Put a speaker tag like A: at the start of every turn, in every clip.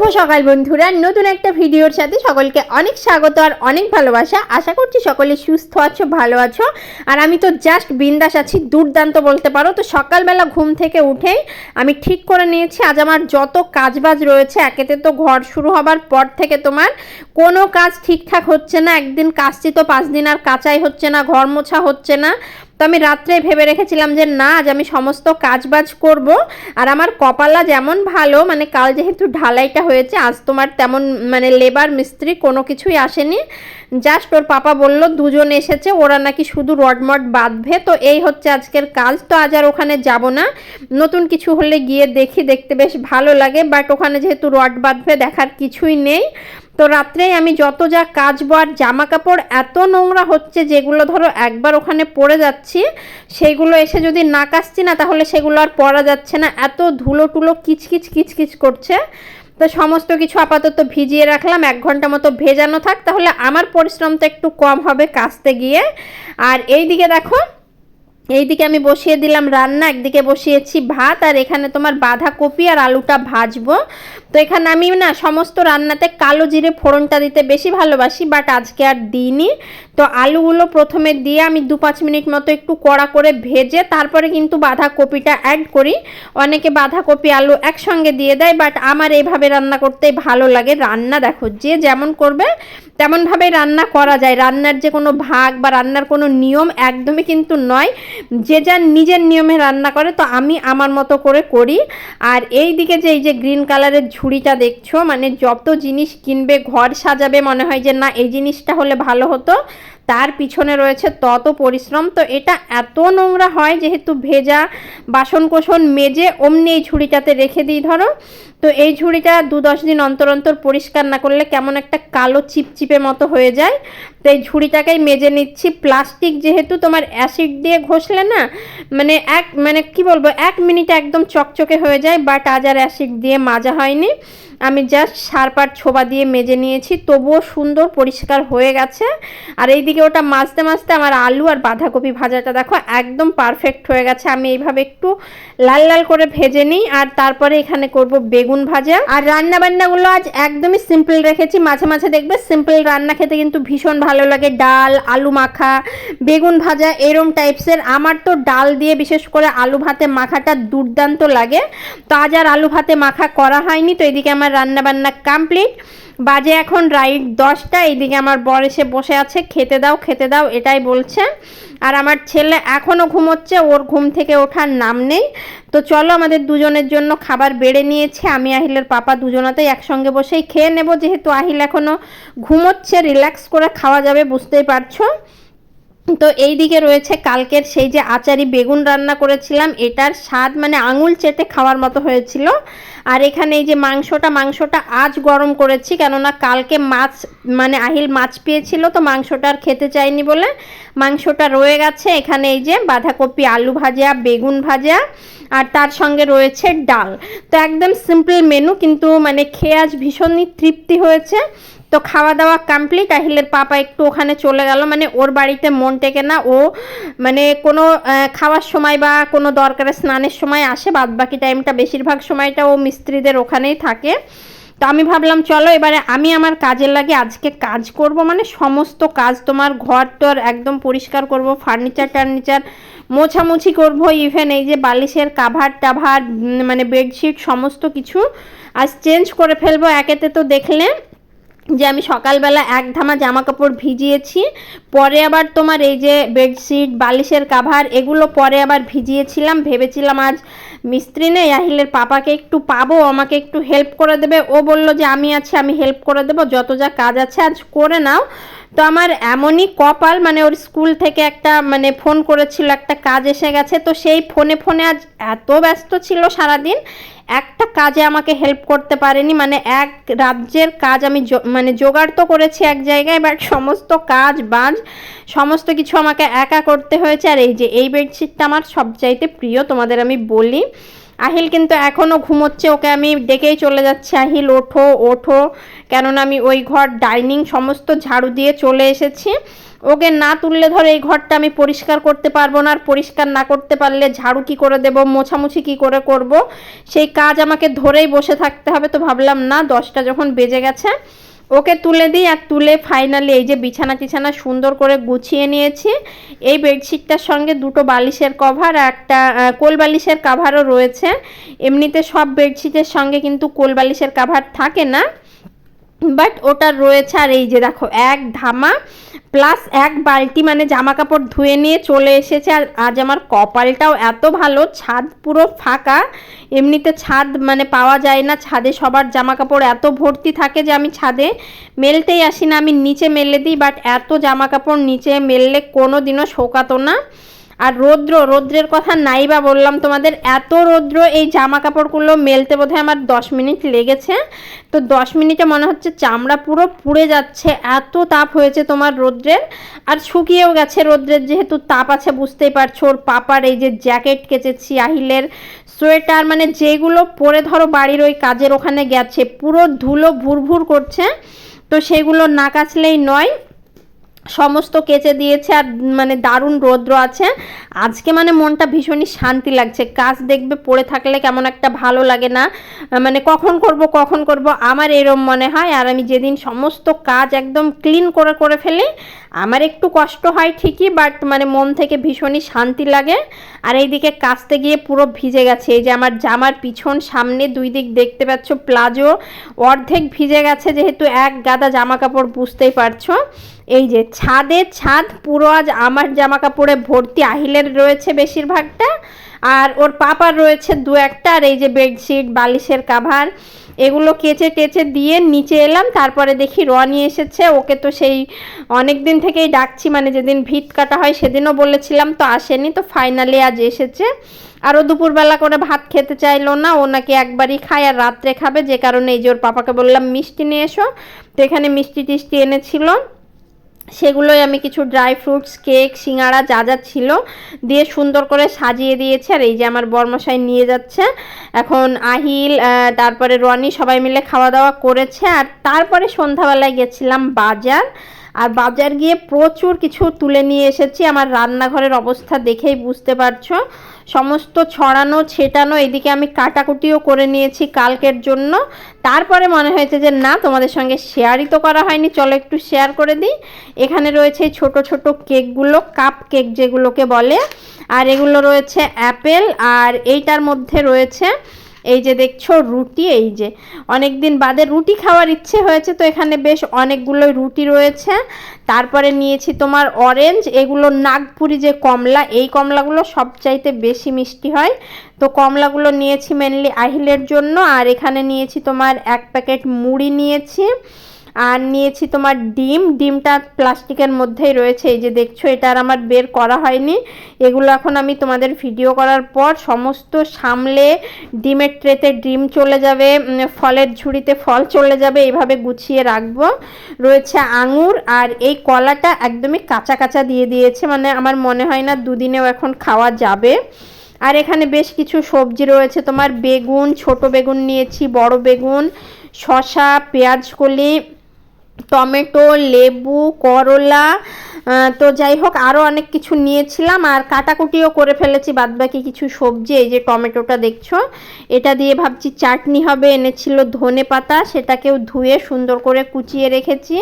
A: শুভ সকাল বন্ধুরা। নতুন একটা ভিডিওর সাথে সকলকে অনেক স্বাগত আর অনেক ভালোবাসা। আশা করছি সকলে সুস্থ আছো, ভালো আছো। আর আমি তো জাস্ট বিন্দাস আছি, দুর্দান্ত বলতে পারো। তো সকালবেলা ঘুম থেকে উঠেই আমি ঠিক করে নিয়েছি। আজ আমার যত কাজবাজ রয়েছে, একেতে তো ঘর শুরু হবার পর থেকে তোমার কোনো কাজ ঠিকঠাক হচ্ছে না। একদিন কাজটি তো পাঁচ দিন আর কাচাই হচ্ছে না, ঘর মোছা হচ্ছে না। তো আমি রাত্রে ভেবে রেখেছিলাম যে না, আজ আমি সমস্ত কাজবাজ করব, আর আমার কপালা যেমন ভালো মানে কাল যেহেতু ঢালাইটা হয়েছে, আজ তোমার তেমন মানে লেবার মিস্ত্রি কোনো কিছুই আসেনি। জাস্ট ওর পাপা বলল, দুজন এসেছে, ওরা নাকি শুধু রডমড বাঁধবে। তো এই হচ্ছে আজকের কাজ। তো আজ আর ওখানে যাব না। নতুন কিছু হলে গিয়ে দেখি, দেখতে বেশ ভালো লাগে বাট ওখানে যেহেতু রড বাঁধবে, দেখার কিছুই নেই। তো রাত্রেই আমি যত যা কাচবো আর জামা কাপড় এত নোংরা হচ্ছে যেগুলো ধরো একবার ওখানে পড়ে যাচ্ছি, সেগুলো এসে যদি না কাচছি না, তাহলে সেগুলো আর পরা যাচ্ছে না। এত ধুলো টুলো কিচকিচ কিচকিচ করছে। তো সমস্ত কিছু আপাতত ভিজিয়ে রাখলাম, এক ঘণ্টা মতো ভেজানো থাক, তাহলে আমার পরিশ্রমটা একটু কম হবে কাচতে গিয়ে। আর এই দিকে দেখো এইদিকে আমি বসিয়ে দিলাম রান্না, একদিকে বসিয়েছি ভাত, আর এখানে তোমার বাঁধাকপি আর আলুটা ভাজবো। তো এখানে আমি না সমস্ত রান্নাতে কালো জিরে ফোড়নটা দিতে বেশি ভালোবাসি, বাট আজকে আর দিইনি। তো আলুগুলো প্রথমে দিয়ে আমি দু পাঁচ মিনিট মতো একটু কড়া করে ভেজে তারপরে কিন্তু বাঁধাকপিটা অ্যাড করি। অনেকে বাঁধাকপি, আলু একসঙ্গে দিয়ে দেয়, বাট আমার এইভাবে রান্না করতে ভালো লাগে। রান্না দেখো, যে যেমন করবে তেমনভাবে রান্না করা যায়। রান্নার যে কোনো ভাগ বা রান্নার কোনো নিয়ম একদমই কিন্তু নয়। যে যার নিজের নিয়মে রান্না করে, তো আমি আমার মতো করে করি। আর এই দিকে যে, এই যে গ্রিন কালারের ঝুড়িটা দেখছ মানে যত জিনিস কিনবে, ঘর সাজাবে মনে হয় যে, না, এই জিনিসটা হলে ভালো হতো। তার পিছনে রয়েছে তত পরিশ্রম। তো এটা এত নোংরা হয় যেহেতু ভেজা বাসন কোসন মেজে অমনি এই ঝুড়িটাতে রেখে দিই ধরো। তো এই ঝুড়িটা দু দশ দিন অন্তর অন্তর পরিষ্কার না করলে কেমন একটা কালো চিপচিপে মতো হয়ে যায়। তো এই ঝুড়িটাকেই মেজে নিচ্ছি। প্লাস্টিক যেহেতু তোমার অ্যাসিড দিয়ে ঘষলে না মানে এক মানে কি বলব, এক মিনিটে একদম চকচকে হয়ে যায়, বাট আজ আর অ্যাসিড দিয়ে মাজা হয়নি। আমি জাস্ট সারপার ছোবা দিয়ে মেজে নিয়েছি, তবুও সুন্দর পরিষ্কার হয়ে গেছে। আর এইদিকে ওটা মাজতে মাজতে আমার আলু আর বাঁধাকপি ভাজাটা দেখো একদম পারফেক্ট হয়ে গেছে। আমি এইভাবে একটু লাল লাল করে ভেজে নিই আর তারপরে এখানে করব বেগুন ভাজা। আর রান্না বান্নাগুলো আজ একদমই সিম্পল রেখেছি। মাঝে মাঝে দেখবে সিম্পল রান্না খেতে কিন্তু ভীষণ ভালো লাগে। ডাল, আলু মাখা, বেগুন ভাজা এরম টাইপসের আমার তো ডাল দিয়ে বিশেষ করে আলু ভাতে মাখাটা দুর্দান্ত লাগে। তো আজ আর আলু ভাতে মাখা করা হয়নি। তো এদিকে আমার রান্না বান্না কমপ্লিট বাজে এখন রাইট দশটা, এইদিকে আমার বর এসে বসে আছে, খেতে দাও খেতে দাও, এটাই বলছে। আর আমার ছেলে এখনও ঘুমোচ্ছে, ওর ঘুম থেকে ওঠার নাম নেই। তো চলো আমাদের দুজনের জন্য খাবার বেড়ে নিয়েছে। আমি, আহিলের পাপা দুজনাতেই একসঙ্গে বসেই খেয়ে নেব, যেহেতু আহিল এখনও ঘুমোচ্ছে রিল্যাক্স করে খাওয়া যাবে, বুঝতেই পারছ। তো এই দিকে রয়েছে কালকের সেই যে আচারি বেগুন রান্না করেছিলাম, এটার স্বাদ মানে আঙুল চেটে খাওয়ার মতো হয়েছিল। আর এখানে এই যে মাংসটা মাংসটা আজ গরম করেছি, কেননা কালকে মাছ মানে আহিল মাছ পেয়েছিল, তো মাংসটা আর খেতে চাইনি বলে মাংসটা রয়ে গেছে। এখানে এই যে বাঁধাকপি, আলু ভাজা, বেগুন ভাজা, আর তার সঙ্গে রয়েছে ডাল। তো একদম সিম্পল মেনু কিন্তু মানে খেয়ে আজ ভীষণই তৃপ্তি হয়েছে। তো খাওয়া দাওয়া কমপ্লিট আহিলের পাপা একটু ওখানে চলে গেল। মানে ওর বাড়িতে মন টেকে না, ও মানে কোনো খাওয়ার সময় বা কোনো দরকারে স্নানের সময় আসে বাদ বাকি টাইমটা বেশিরভাগ সময়টা ও মিস্ত্রিদের ওখানেই থাকে। তো আমি ভাবলাম, চলো এবারে আমি আমার কাজের লাগে আজকে কাজ করব। মানে সমস্ত কাজ তোমার ঘর টর একদম পরিষ্কার করব ফার্নিচার টার্নিচার মোছামুছি করব ইভেন এই যে বালিশের কাভার টাভার মানে বেডশিট সমস্ত কিছু আজ চেঞ্জ করে ফেলব। একেতে তো দেখলে যে আমি সকালবেলা এক ধামা জামা কাপড় ভিজিয়েছি, পরে আবার তোমার এই যে বেডশিট, বালিশের কাভার, এগুলো পরে আবার ভিজিয়েছিলাম। ভেবেছিলাম আজ মিস্ত্রি নেই, আহিলের পাপাকে একটু পাবো আমাকে একটু হেল্প করে দেবে। ও বলল যে আমি আছি, আমি হেল্প করে দেবো, যত যা কাজ আছে আজ করে নাও। তো আমার এমনই কপাল মানে ওর স্কুল থেকে একটা মানে ফোন করেছিল, একটা কাজ এসে গেছে। তো সেই ফোনে ফোনে আজ এত ব্যস্ত ছিল সারাদিন। একটা কাজে আমাকে হেল্প করতে পারেনি মানে এক রাজ্যের কাজ আমি মানে জোগাড় তো করেছি এক জায়গায় বাট সমস্ত কাজ, বাজ, সমস্ত কিছু আমাকে একা করতে হয়েছে। আর এই যে, এই বেডশিটটা আমার সবচাইতে প্রিয়, তোমাদের আমি বলি। আহিল কিন্তু এখনও ঘুমোচ্ছে, ওকে আমি ডেকেই চলে যাচ্ছি। আহিল, ওঠো ওঠো। কেননা আমি ওই ঘর ডাইনিং সমস্ত ঝাড়ু দিয়ে চলে এসেছি। ওকে না তুললে ধরো এই ঘরটা আমি পরিষ্কার করতে পারব না, আর পরিষ্কার না করতে পারলে ঝাড়ু কি করে দেব, মোছামুছি কি করে করব, সেই কাজ আমাকে ধরেই বসে থাকতে হবে। তো ভাবলাম, না, দশটা যখন বেজে গেছে, ওকে তুলে দিই, আর তুলে ফাইনালি এই যে বিছানা টিছানা সুন্দর করে গুছিয়ে নিয়েছি। এই বেডশিটটার সঙ্গে দুটো বালিশের কভার আর একটা কোল বালিশের কাভারও রয়েছে। এমনিতে সব বেডশিটের সঙ্গে কিন্তু কোল বালিশের কাভার থাকে না বাট ওটা রয়েছে। আর এই যে দেখো, এক ধামা প্লাস এক বালতি মানে জামা কাপড় ধুয়ে নিয়ে চলে এসেছে আর আজ আমার কপালটাও এত ভালো, ছাদ পুরো ফাঁকা। এমনিতে ছাদ মানে পাওয়া যায় না, ছাদে সবার জামা কাপড় এত ভর্তি থাকে যে আমি ছাদে মেলতেই আসি না। আমি নিচে মেলে দিই বাট এত জামা কাপড় নিচে মেললে কোনো দিনও শোকাতো না। আর রৌদ্র, রৌদ্রের কথা নাই বা বললাম তোমাদের, এত রৌদ্র এই জামা কাপড়গুলো মেলতে বোধহয় আমার দশ মিনিট লেগেছে। তো দশ মিনিটে মনে হচ্ছে চামড়া পুরো পুড়ে যাচ্ছে, এত তাপ হয়েছে তোমার রৌদ্রের। আর শুকিয়েও গেছে রৌদ্রের যেহেতু তাপ আছে, বুঝতেই পারছ, ওর পাপার এই যে জ্যাকেট কেচেছি আহিলের, সোয়েটার মানে যেগুলো পরে ধরো বাড়ির ওই কাজের ওখানে গেছে, পুরো ধুলো ভুরভুর করছে। তো সেগুলো না কাচলেই নয়। সমস্ত কেচে দিয়েছে আর মানে দারুণ রৌদ্র আছে। আজকে মানে মনটা ভীষণই শান্তি লাগছে। কাজ দেখবে পড়ে থাকলে কেমন একটা ভালো লাগে না। মানে কখন করব কখন করব, আমার এরম মনে হয়। আর আমি যেদিন সমস্ত কাজ একদম ক্লিন করে করে ফেলি, আমার একটু কষ্ট হয় ঠিকই, বাট মানে মন থেকে ভীষণই শান্তি লাগে। আর এইদিকে কাচতে গিয়ে পুরো ভিজে গেছে। এই যে আমার জামার পিছন সামনে দুই দিক দেখতে পাচ্ছ, প্লাজো। অর্ধেক ভিজে গেছে, যেহেতু এক গাদা জামা কাপড় বুঝতেই পারছ। এই যে ছাদের ছাদ, পুরো আজ আমার জামা কাপড়ে ভর্তি আহিলের রয়েছে বেশিরভাগটা, আর ওর পাপার রয়েছে দু একটা, আর এই যে বেডশিট, বালিশের কাভার, এগুলো কেচে টেচে দিয়ে নিচে এলাম, তারপরে দেখি রনি এসেছে, ওকে তো সেই অনেক দিন থেকেই ডাকছি মানে যেদিন ভিত কাটা হয় সেদিনও বলেছিলাম, তো আসেনি, তো ফাইনালি আজ এসেছে। আরও দুপুরবেলা করে ভাত খেতে চাইলো না, ও নাকি একবারই খায় আর রাত্রে খাবে, যে কারণে এই যে ওর পাপাকে বললাম, মিষ্টি নিয়ে এসো, তো এখানে মিষ্টি টিষ্টি এনেছিল। সেগুলোই আমি কিছু ড্রাই ফ্রুটস কেক সিঙাড়া যা যা ছিল দিয়ে সুন্দর করে সাজিয়ে দিয়েছে আর এই যে আমার বর্মশাই নিয়ে যাচ্ছে। এখন আহিল তারপরে রনি সবাই মিলে খাওয়া দাওয়া করেছে আর তারপরে সন্ধ্যাবেলায় গেছিলাম বাজার। আর বাজার গিয়ে প্রচুর কিছু তুলে নিয়ে এসেছি। আমার রান্নাঘরের অবস্থা দেখেই বুঝতে পারছ। সমস্ত ছড়ানো, ছেটানো, এদিকে আমি কাটাকুটিও করে নিয়েছি কালকের জন্য। তারপরে মনে হয়েছে যে, না, তোমাদের সঙ্গে শেয়ারই তো করা হয়নি। চলো একটু শেয়ার করে দিই। এখানে রয়েছে ছোট ছোট কেকগুলো, কাপ কেক যেগুলোকে বলে। আর এগুলো রয়েছে অ্যাপেল, আর এইটার মধ্যে রয়েছে এই যে দেখছ রুটি, এই যে অনেক দিন বাদে রুটি খাওয়ার ইচ্ছে হয়েছে, তো এখানে বেশ অনেকগুলো রুটি রয়েছে। তারপরে নিয়েছি তোমার অরেঞ্জ এগুলো নাগপুরি যে কমলা, এই কমলাগুলো সবচাইতে বেশি মিষ্টি হয়। তো কমলাগুলো নিয়েছি মেনলি আহিলের জন্য, আর এখানে নিয়েছি তোমার এক প্যাকেট মুড়ি নিয়েছি। আর নিয়েছি তোমার ডিম। ডিমটা প্লাস্টিকের মধ্যেই রয়েছে। এই যে দেখছ, এটা আর আমার বের করা হয়নি। এগুলো এখন আমি তোমাদের ভিডিও করার পর সমস্ত সামলে ডিমের ট্রেতে ডিম চলে যাবে ফলের ঝুড়িতে ফল চলে যাবে, এইভাবে গুছিয়ে রাখব। রয়েছে আঙুর আর এই কলাটা একদমই কাঁচা কাঁচা দিয়ে দিয়েছে। মানে আমার মনে হয় না দুদিনেও এখন খাওয়া যাবে। আর এখানে বেশ কিছু সবজি রয়েছে। তোমার বেগুন, ছোট বেগুন নিয়েছি, বড় বেগুন, শসা পেঁয়াজ কলি টমেটো, লেবু, করলা তো যাই হোক আরও অনেক কিছু নিয়েছিলাম। আর কাটাকুটিও করে ফেলেছি, বাদবাকি কিছু সবজি, এই যে টমেটোটা দেখছ। এটা দিয়ে ভাবছি চাটনি হবে, এনেছিল ধনে পাতা, সেটাকেও ধুয়ে সুন্দর করে কুচিয়ে রেখেছি।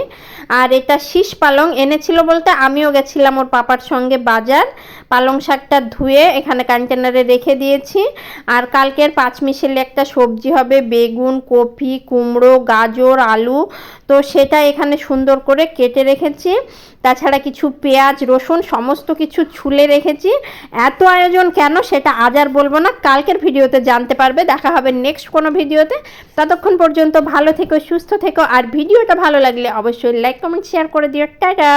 A: আর এটা শীষ পালং, এনেছিল বলতে আমিও গেছিলাম ওর পাপার সঙ্গে বাজার। পালং শাকটা ধুয়ে এখানে কন্টেনারে রেখে দিয়েছি। আর কালকের পাঁচমিশেলি একটা সবজি হবে, বেগুন, কপি, কুমড়ো, গাজর, আলু তো সেটা এখানে সুন্দর করে কেটে রেখেছি। তাছাড়া কিছু পেঁয়াজ, রসুন সমস্ত কিছু ছুলে রেখেছি। এত আয়োজন কেন সেটা আজ আর বলব না, কালকের ভিডিওতে জানতে পারবে। দেখা হবে নেক্সট কোনো ভিডিওতে। ততক্ষণ পর্যন্ত ভালো থেকো, সুস্থ থেকো। আর ভিডিওটা ভালো লাগলে অবশ্যই লাইক কমেন্ট শেয়ার করে দিও। টাটা!